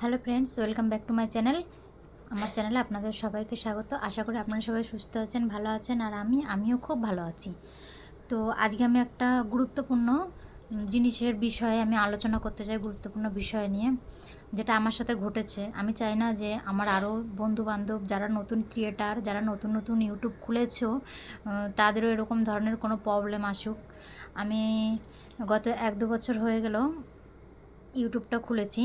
Hello friends welcome back to my channel. আমার চ্যানেলে আপনাদের সবাইকে স্বাগত। আশা করি আপনারা সবাই সুস্থ আছেন ভালো আছেন আর আমি আমিও খুব ভালো আছি। তো আজকে আমি একটা গুরুত্বপূর্ণ জিনিসের বিষয়ে আমি আলোচনা করতে চাই গুরুত্বপূর্ণ বিষয় নিয়ে যেটা আমার সাথে ঘটেছে। আমি চাই না যে আমার আরও বন্ধু বান্ধব যারা নতুন ক্রিয়েটার যারা নতুন নতুন ইউটিউব খুলেছেও আহ, তাদেরও এরকম ধরনের কোনো প্রবলেম আসুক। আমি গত এক দু বছর হয়ে গেল ইউটিউবটা খুলেছি।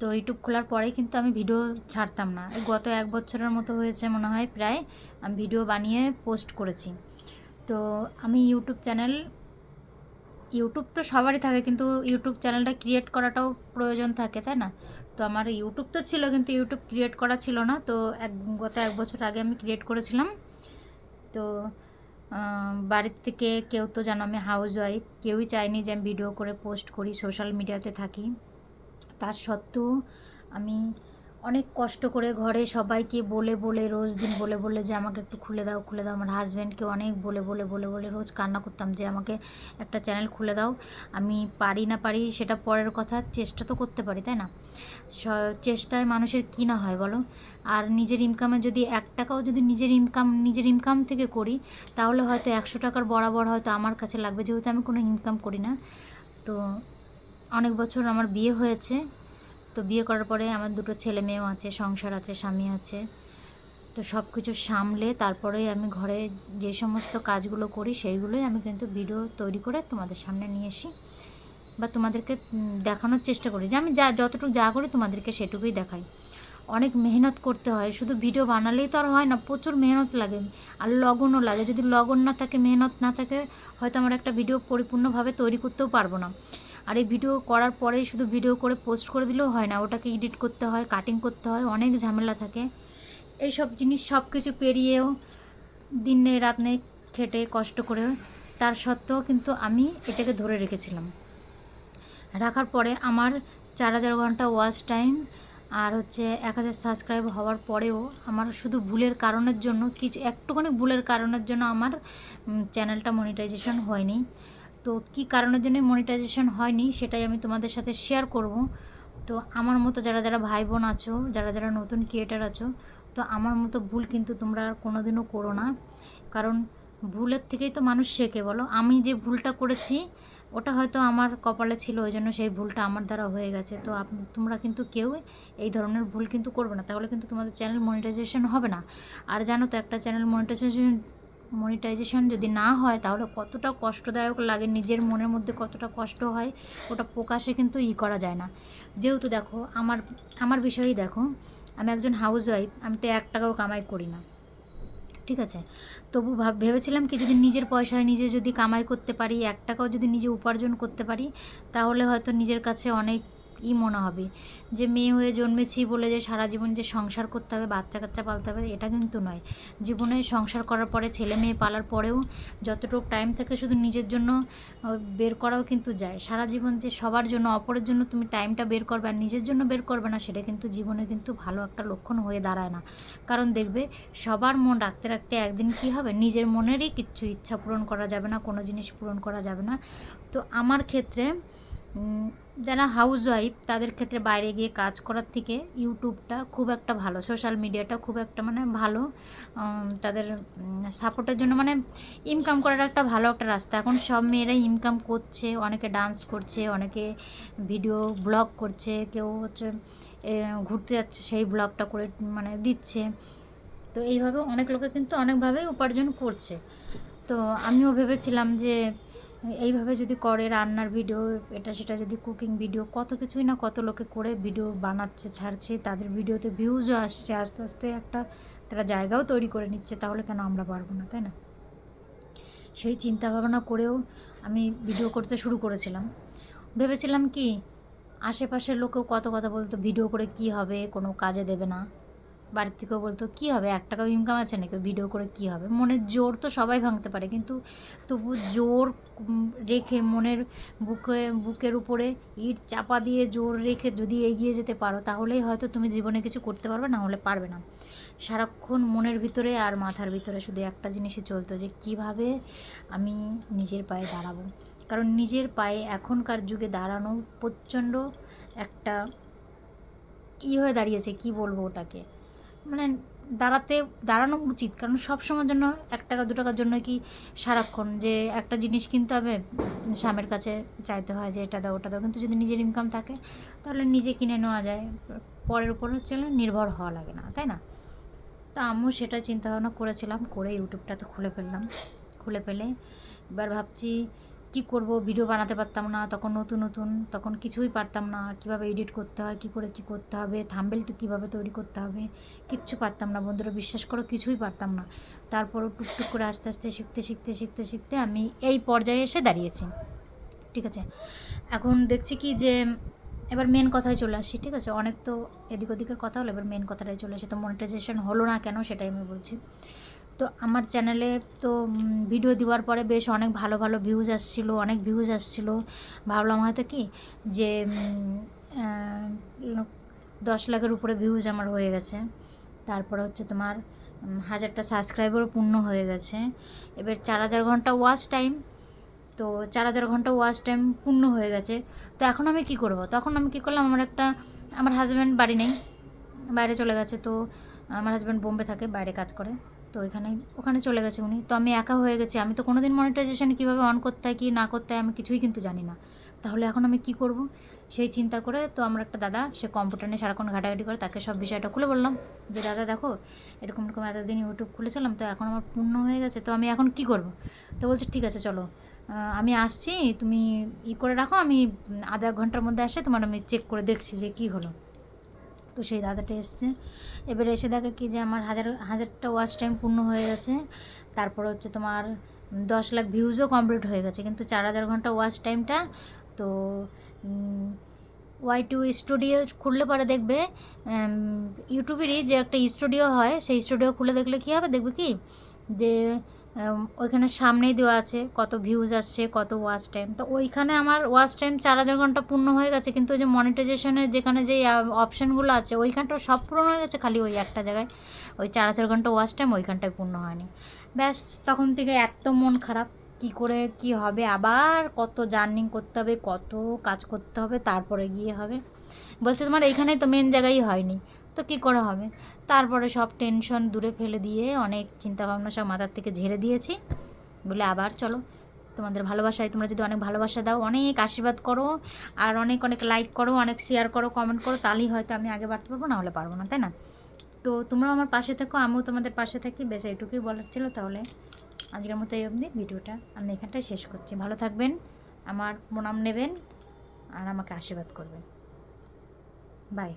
তো ইউটিউব খোলার পরেই কিন্তু আমি ভিডিও ছাড়তাম না। গত এক বছরের মতো হয়েছে মনে হয় প্রায়। আমি ভিডিও বানিয়ে পোস্ট করেছি। তো আমি ইউটিউব চ্যানেল, ইউটিউব তো সবারই থাকে কিন্তু ইউটিউব চ্যানেলটা ক্রিয়েট করাটাও প্রয়োজন থাকে, তাই না? তো আমার ইউটিউব তো ছিল কিন্তু ইউটিউব ক্রিয়েট করা ছিল না। তো এক, গত এক বছর আগে আমি ক্রিয়েট করেছিলাম। তো বাড়ির থেকে কেউ তো জানো আমি হাউস ওয়াইফ কেউই চায়নি যে আমি ভিডিও করে পোস্ট করি সোশ্যাল মিডিয়াতে থাকি। তার সত্ত্বেও আমি অনেক কষ্ট করে ঘরে সবাইকে বলে বলে রোজ দিন বলে বলে যে, আমাকে একটু খুলে দাও খুলে দাও। আমার হাজব্যান্ডকে অনেক বলে বলে বলে বলে রোজ কান্না করতাম যে, আমাকে একটা চ্যানেল খুলে দাও। আমি পারি না পারি সেটা পরের কথা, চেষ্টা তো করতে পারি, তাই না? চেষ্টায় মানুষের কী না হয় বলো? আর নিজের ইনকামে যদি এক টাকাও যদি নিজের ইনকাম নিজের ইনকাম থেকে করি, তাহলে হয়তো একশো টাকার বরাবর হয়তো আমার কাছে লাগবে, যেহেতু আমি কোনো ইনকাম করি না। তো অনেক বছর আমার বিয়ে হয়েছে। তো বিয়ে করার পরে আমার দুটো ছেলে মেয়েও আছে, সংসার আছে, স্বামী আছে। তো সব কিছু সামলে তারপরে আমি ঘরে যে সমস্ত কাজগুলো করি সেইগুলোই আমি কিন্তু ভিডিও তৈরি করে তোমাদের সামনে নিয়ে আসি বা তোমাদেরকে দেখানোর চেষ্টা করি। যে আমি যা, যতটুকু যা করি তোমাদেরকে সেটুকুই দেখাই। অনেক মেহনত করতে হয়, শুধু ভিডিও বানালেই তো আর হয় না, প্রচুর মেহনত লাগে আর লগনও লাগে। যদি লগন না থাকে, মেহনত না থাকে, হয়তো আমার একটা ভিডিও পরিপূর্ণভাবে তৈরি করতেও পারব না। আর এই ভিডিও করার পরেই শুধু ভিডিও করে পোস্ট করে দিলেও হয় না, ওটাকে এডিট করতে হয় কাটিং করতে হয়, অনেক ঝামেলা থাকে। এই সব জিনিস সব কিছু পেরিয়েও দিন নেই, রাত নেই, খেটে, কষ্ট করে, তার সত্ত্বেও কিন্তু আমি এটাকে ধরে রেখেছিলাম। রাখার পরে আমার চার হাজার ঘণ্টা ওয়াচ টাইম আর হচ্ছে এক হাজার সাবস্ক্রাইব হওয়ার পরেও আমার শুধু ভুলের কারণের জন্য, কিছু, একটুখানি ভুলের কারণের জন্য আমার চ্যানেলটা মনিটাইজেশন হয়নি। তো কি কারণের জন্য মনিটাইজেশন হয়নি সেটাই আমি তোমাদের সাথে শেয়ার করব। তো আমার মতো যারা যারা ভাই বোন আছো, যারা যারা নতুন ক্রিয়েটার আছো, তো আমার মতো ভুল কিন্তু তোমরা আর কোনোদিনও করো না। কারণ ভুলের থেকেই তো মানুষ শেখে, বলো। আমি যে ভুলটা করেছি, ওটা হয়তো আমার কপালে ছিল ওই জন্য সেই ভুলটা আমার দ্বারা হয়ে গেছে। তো আপ- তোমরা কিন্তু কেউ এই ধরনের ভুল কিন্তু করবে না। তাহলে কিন্তু তোমাদের চ্যানেল মনিটাইজেশন হবে না। আর জানো তো, একটা চ্যানেল মনিটাইজেশন মনিটাইজেশন যদি না হয়, তাহলে কতটা কষ্টদায়ক লাগে? নিজের মনের মধ্যে কতটা কষ্ট হয়? ওটা প্রকাশে কিন্তু ই করা যায় না। যেহেতু দেখো, আমার আমার বিষয়েই দেখো, আমি একজন হাউস ওয়াইফ আমি তো এক টাকাও কামাই করি না। ঠিক আছে? তবু ভাব, ভেবেছিলাম কি যদি নিজের পয়সায় নিজে যদি কামাই করতে পারি, এক টাকাও যদি নিজে উপার্জন করতে পারি, তাহলে হয়তো নিজের কাছে অনেক ই মনে হবে। যে মেয়ে হয়ে জন্মেছি বলে যে সারা জীবন যে সংসার করতে হবে বাচ্চা কাচ্চা পালতে হবে, এটা কিন্তু নয়। জীবনে সংসার করার পরে ছেলে মেয়ে পালার পরেও যতটুকু টাইম থাকে শুধু নিজের জন্য বের করাও কিন্তু যায়। সারা জীবন যে সবার জন্য, অপরের জন্য তুমি টাইমটা বের করবে আর নিজের জন্য বের করবে না, সেটা কিন্তু জীবনে কিন্তু ভালো একটা লক্ষণ হয়ে দাঁড়ায় না। কারণ দেখবে, সবার মন রাখতে রাখতে একদিন কি হবে? নিজের মনেরই কিচ্ছু ইচ্ছা পূরণ করা যাবে না, কোনো জিনিস পূরণ করা যাবে না। তো আমার ক্ষেত্রে যারা হাউস ওয়াইফ তাদের ক্ষেত্রে বাইরে গিয়ে কাজ করার থেকে ইউটিউবটা খুব একটা ভালো সোশ্যাল মিডিয়াটা খুব একটা মানে ভালো। তাদের সাপোর্টের জন্য মানে ইনকাম করার একটা ভালো একটা রাস্তা। এখন সব মেয়েরাই ইনকাম করছে, অনেকে ডান্স করছে, অনেকে ভিডিও ব্লগ করছে, কেউ হচ্ছে ঘুরতে যাচ্ছে, সেই ব্লগটা করে মানে দিচ্ছে। তো এইভাবে অনেক লোকে কিন্তু অনেকভাবেই উপার্জন করছে। তো আমিও ভেবেছিলাম যে এইভাবে যদি করে রান্নার ভিডিও, এটা সেটা যদি কুকিং ভিডিও কত কিছুই না কত লোকে করে ভিডিও বানাচ্ছে, ছাড়ছে, তাদের ভিডিওতে ভিউজও আসছে, আস্তে আস্তে একটা তারা জায়গাও তৈরি করে নিচ্ছে, তাহলে কেন আমরা পারব না, তাই না? সেই চিন্তা ভাবনা করেও আমি ভিডিও করতে শুরু করেছিলাম। ভেবেছিলাম কি, আশেপাশের লোকেও কত কথা বলতো ভিডিও করে কি হবে, কোনো কাজে দেবে না। বাড়ির থেকেও বলতো, কী হবে? এক টাকাও ইনকাম আছে নাকি? ভিডিও করে কী হবে? মনের জোর তো সবাই ভাঙতে পারে, কিন্তু তবু জোর রেখে মনের বুকে, বুকের উপরে ইট চাপা দিয়ে জোর রেখে যদি এগিয়ে যেতে পারো, তাহলেই হয়তো তুমি জীবনে কিছু করতে পারবে, না হলে পারবে না। সারাক্ষণ মনের ভিতরে আর মাথার ভিতরে শুধু একটা জিনিসই চলতো, যে কীভাবে আমি নিজের পায়ে দাঁড়াবো? কারণ নিজের পায়ে এখনকার যুগে দাঁড়ানো প্রচণ্ড একটা কী হয়ে দাঁড়িয়েছে, কি বলব ওটাকে? মানে দাঁড়াতে, দাঁড়ানো উচিত। কারণ সব সময়ের জন্য এক টাকা, দু টাকার জন্য কি সারাক্ষণ যে একটা জিনিস কিনতে হবে, স্বামীর কাছে চাইতে হয় যে এটা দাও, ওটা দাও। কিন্তু যদি নিজের ইনকাম থাকে, তাহলে নিজে কিনে নেওয়া যায়। পরের উপর হচ্ছে নির্ভর হওয়া লাগে না, তাই না? তো আমিও সেটা চিন্তা ভাবনা করেছিলাম, করে ইউটিউবটা তো খুলে ফেললাম। খুলে ফেলে এবার ভাবছি কি করব ভিডিও বানাতে পারতাম না, তখন নতুন নতুন, তখন কিছুই পারতাম না, কীভাবে এডিট করতে হয়, কী করে কী করতে হবে থাম্বেল তো কীভাবে তৈরি করতে হবে, কিচ্ছু পারতাম না, বন্ধুরা বিশ্বাস করো কিছুই পারতাম না। তারপরও টুকটুক করে আস্তে আস্তে শিখতে শিখতে শিখতে শিখতে আমি এই পর্যায়ে এসে দাঁড়িয়েছি, ঠিক আছে? এখন দেখছি কি যে, এবার মেন কথায় চলে আসছি ঠিক আছে? অনেক তো এদিক ওদিকের কথা হলো, এবার মেন কথাটাই চলে আসে, তো মনিটাইজেশন হলো না কেন সেটাই আমি বলছি। তো আমার চ্যানেলে তো ভিডিও দেওয়ার পরে বেশ অনেক ভালো ভালো ভিউজ আসছিল, অনেক ভিউজ আসছিল। ভাবলাম হয়তো কি যে দশ লাখের উপরে ভিউজ আমার হয়ে গেছে। তারপরে হচ্ছে তোমার হাজারটা সাবস্ক্রাইবারও পূর্ণ হয়ে গেছে। এবার চার হাজার ঘণ্টা ওয়াচ টাইম তো চার হাজার ঘণ্টা ওয়াচ টাইম পূর্ণ হয়ে গেছে। তো এখন আমি কি করব? তখন আমি কি করলাম, আমার একটা, আমার হাজব্যান্ড বাড়ি নেই, বাইরে চলে গেছে। তো আমার হাজব্যান্ড বোম্বে থাকে, বাইরে কাজ করে। তো ওইখানে, ওখানে চলে গেছে উনি। তো আমি একা হয়ে গেছি। আমি তো কোনো দিন মনিটাইজেশন কীভাবে অন করতে হয়, কি না করতে হয়, আমি কিছুই কিন্তু জানি না। তাহলে এখন আমি কি করব? সেই চিন্তা করে তো আমার একটা দাদা, সে কম্পিউটার নিয়ে সারাক্ষণ ঘাটাঘাটি করে, তাকে সব বিষয়টা খুলে বললাম। যে, দাদা, দেখো, এরকম এরকম এতদিন ইউটিউব খুলেছিলাম, তো এখন আমার পূর্ণ হয়ে গেছে, তো আমি এখন কি করব? তো বলছে, ঠিক আছে, চলো। আমি আসছি, তুমি ই করে রাখো, আমি আধা ঘণ্টার মধ্যে আসে, তোমার আমি চেক করে দেখছি যে কী হলো। তো সেই দাদাটা এসছে। এবারে এসে দেখে কি যে আমার হাজার, হাজারটা ওয়াচ টাইম পূর্ণ হয়ে গেছে। তারপর হচ্ছে তোমার দশ লাখ ভিউজও কমপ্লিট হয়ে গেছে। কিন্তু চার হাজার ঘণ্টা ওয়াচ টাইমটা তো ওয়াই টু স্টুডিও খুললে পরে দেখবে ইউটিউবেরই যে একটা স্টুডিও হয়, সেই স্টুডিও খুলে দেখলে কী হবে? দেখবে কি? যে ওইখানে সামনেই দেওয়া আছে কত ভিউজ আসছে, কত ওয়াচ টাইম তো ওইখানে আমার ওয়াচ টাইম চার হাজার ঘণ্টা পূর্ণ হয়ে গেছে, কিন্তু ওই যে মনিটাইজেশনের যেখানে যে অপশানগুলো আছে, ওইখানটা সব পূরণ হয়ে গেছে খালি ওই একটা জায়গায়। ওই চার হাজার ঘণ্টা ওয়াচ টাইম ওইখানটায় পূর্ণ হয়নি। ব্যাস, তখন থেকে এত মন খারাপ। কি করে, কি হবে? আবার কত জার্নিং করতে হবে, কত কাজ করতে হবে, তারপরে গিয়ে হবে। বলছে তোমার এইখানেই তো মেন জায়গায় হয়নি। তো কী করে হবে? তারপরে সব টেনশন দূরে ফেলে দিয়ে অনেক চিন্তাভাবনা সব মাথার থেকে ঝেড়ে দিয়েছি। বলে আবার চলো, তোমাদের ভালোবাসায় তোমরা যদি অনেক ভালোবাসা দাও, অনেক আশীর্বাদ করো, আর অনেক অনেক লাইক করো, অনেক শেয়ার করো কমেন্ট করো, তাহলেই হয়তো আমি আগে বাড়তে পারব না হলে পারব না, তাই না? তো তোমরাও আমার পাশে থেকো, আমিও তোমাদের পাশে থাকি। বেশ, এইটুকুই বলার ছিল, তাহলে আজকের মতো এই অবধি। ভিডিওটা আমি এখানটায় শেষ করছি। ভালো থাকবেন, আমার প্রণাম নেবেন, আর আমাকে আশীর্বাদ করবেন। বাই